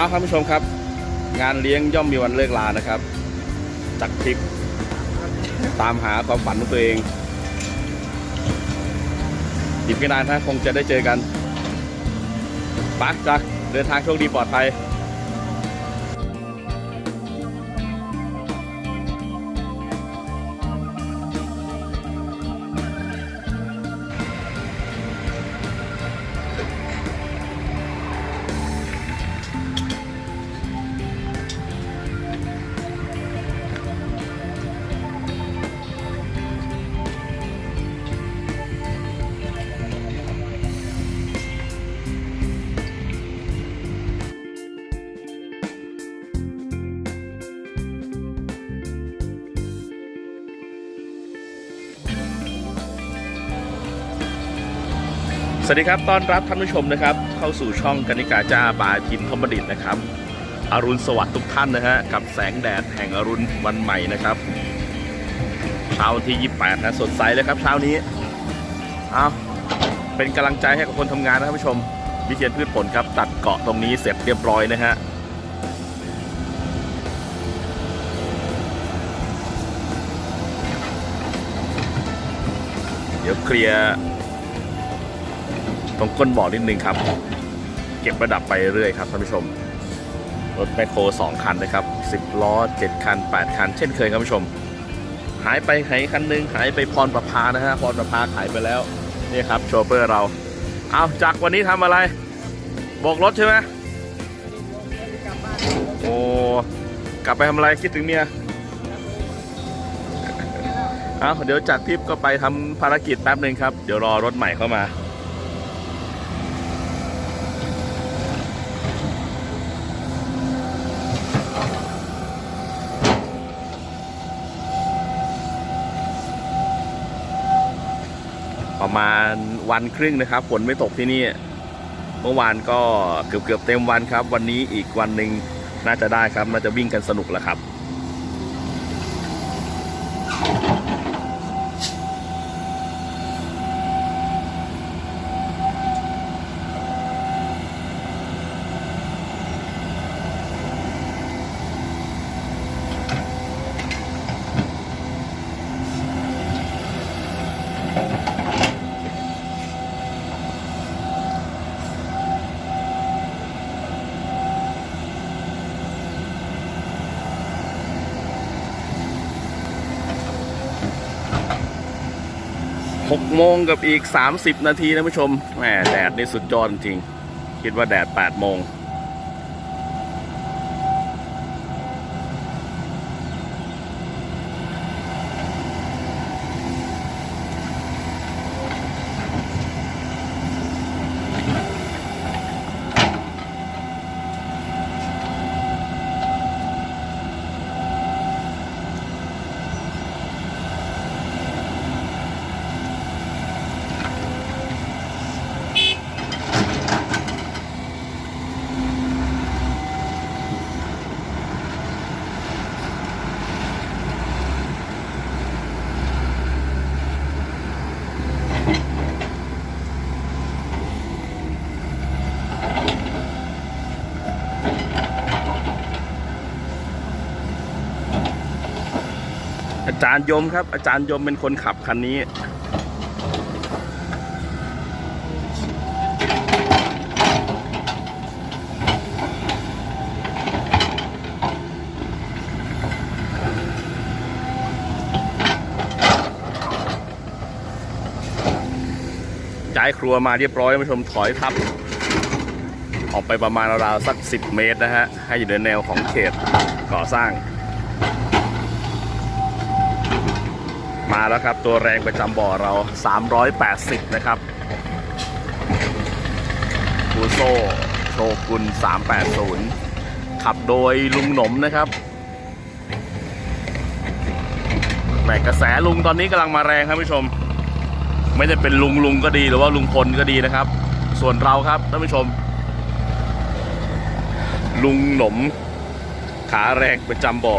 เอาครับผู้ชมครับ งานเลี้ยงย่อมมีวันเลิกลานะครับจักทริป ตามหาความฝันของตัวเองอีกไม่นานถ้าคงจะได้เจอกันปักจักเดินทางโชคดีปลอดภัย วัสดีครับ ต้อนรับท่านผู้ชมนะครับ เข้าสู่ช่องกนิกาจ้าบายพิมพ์ธมดิตนะครับ อรุณสวัสดิ์ทุกท่านนะฮะ กับแสงแดดแห่งอรุณวันใหม่นะครับ เช้าวันที่ 28 นะ สดใสเลยครับเช้านี้ เอาเป็นกำลังใจให้กับคนทำงานนะครับผู้ชม วิเชียนพืชผลครับ ตัดเกาะตรงนี้เสร็จเรียบร้อยนะฮะ เดี๋ยวเคลียร์ ตรงก้นบ่อนิดนึงครับ เก็บระดับไปเรื่อยครับท่านผู้ชมรถแมคโคร2คันนะครับ10ล้อ7คัน 8 คัน เช่นเคยครับผู้ชม หายไปไหนคันหนึงหายไปพรประพานะฮะพรประพาขายไปแล้วนี่ครับโชเฟอร์เราเอาจากวันนี้ทำอะไรโบกรถใช่ไหมโอ้กลับไปทำอะไรคิดถึงเมียเอาเดี๋ยวจากทริปก็ไปทำภารกิจแป๊บหนึ่งครับ เดี๋ยวรอรถใหม่เข้ามา ประมาณวันครึ่งนะครับ ฝนไม่ตกที่นี่ เมื่อวานก็เกือบเกือบเต็มวันครับ วันนี้อีกวันหนึ่งน่าจะได้ครับน่าจะวิ่งกันสนุกแล้วครับ หกโมงกับอีก 30 นาทีนะผู้ชมแหมแดดนี่สุดยอดจริง คิดว่าแดด 8 โมง จารย์ยมครับ อาจารย์ยมเป็นคนขับคันนี้ ย้ายครัวมาเรียบร้อยท่านผู้ชมถอยทับ ออกไปประมาณราวๆสัก 10 เมตรนะฮะ ให้อยู่ในแนวของเขตก่อสร้าง มาแล้วครับ ตัวแรงประจำบ่อเรา 380 นะครับคูโซโชกุน380 ขับโดยลุงหนมนะครับแหมกระแสลุงตอนนี้กำลังมาแรงครับผู้ชม ไม่ได้เป็นลุงลุงก็ดีหรือว่าลุงพลก็ดีนะครับ ส่วนเราครับท่านผู้ชม ลุงหนม ขาแรงประจำบ่อ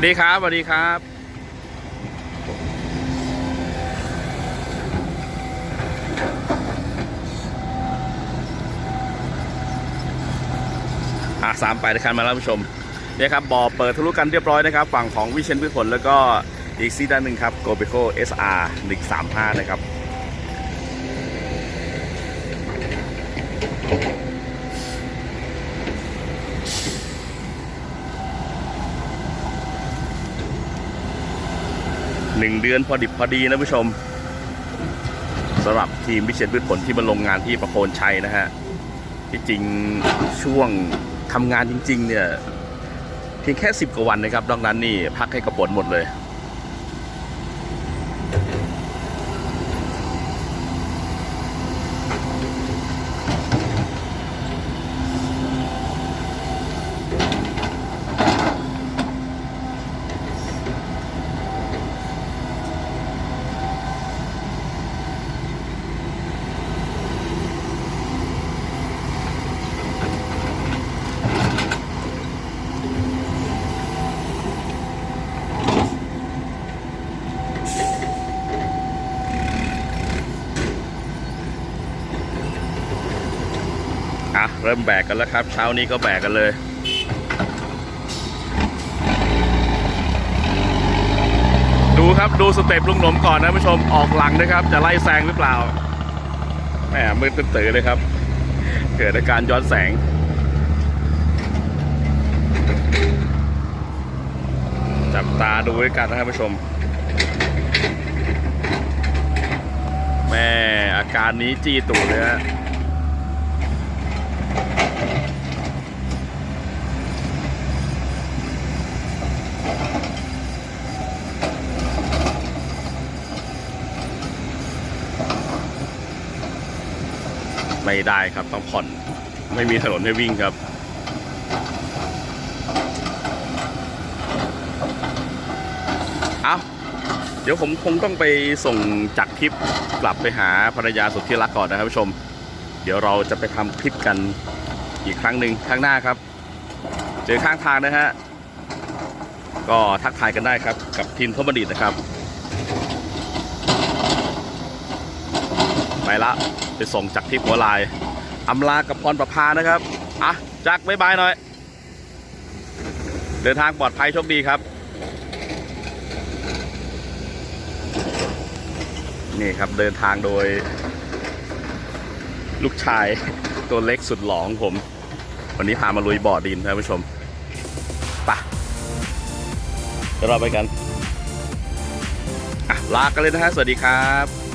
วัสดีครับสวัสดีครับ อะสามไปนะครับมาแล้วผู้ชมเนี่ยครับบ่อเปิดทะลุกันเรียบร้อยนะครับ ฝั่งของวิเชียนพืชผลแล้วก็อีกซีด้านหนึ่งครับ g o b e c o SR 135นะครับ หนึ่งเดือนพอดิบพอดีนะผู้ชมสำหรับทีมวิเชียนพืชผลที่มาลงงานที่ประโคนชัยนะฮะที่จริงช่วงทำงานจริง ๆ เนี่ยเพียงแค่ 10 กว่าวันนะครับนอกนั้นนี่พักให้กระปนหมดเลย อะเริ่มแบกกันแล้วครับ เช้านี้ก็แบกกันเลยดูครับดูสเต็ปลุงหนมก่อนนะผู้ชมออกหลังนะครับ จะไล่แซงหรือเปล่าแหมมืดตื่นเลยครับ เกิดอาการย้อนแสง จับตาดูด้วยกันนะครับผู้ชมแม่อาการนี้จี้ตูดเลยฮะ ไม่ได้ครับต้องผ่อนไม่มีถนนให้วิ่งครับ เอาเดี๋ยวผมคงต้องไปส่งจากคลิปกลับไปหาภรรยาสุดที่รักก่อนนะครับผู้ชม เดี๋ยวเราจะไปทำคลิปกันอีกครั้งหนึ่งข้างหน้าครับ เจอข้างทางนะฮะก็ทักทายกันได้ครับกับทีมข้าวบัณฑิตนะครับ ไปละ ไปส่งจากที่หัวลายอำลากับพรประพานะครับอะจักบ๊ายบายหน่อย เดินทางปลอดภัยโชคดีครับนี่ครับเดินทางโดย ลูกชายตัวเล็กสุดหลองผม วันนี้พามาลุยบ่อดินท่านผู้ชมปะเดี๋ยวเราไปกัน อะลากันเลยนะฮะ สวัสดีครับ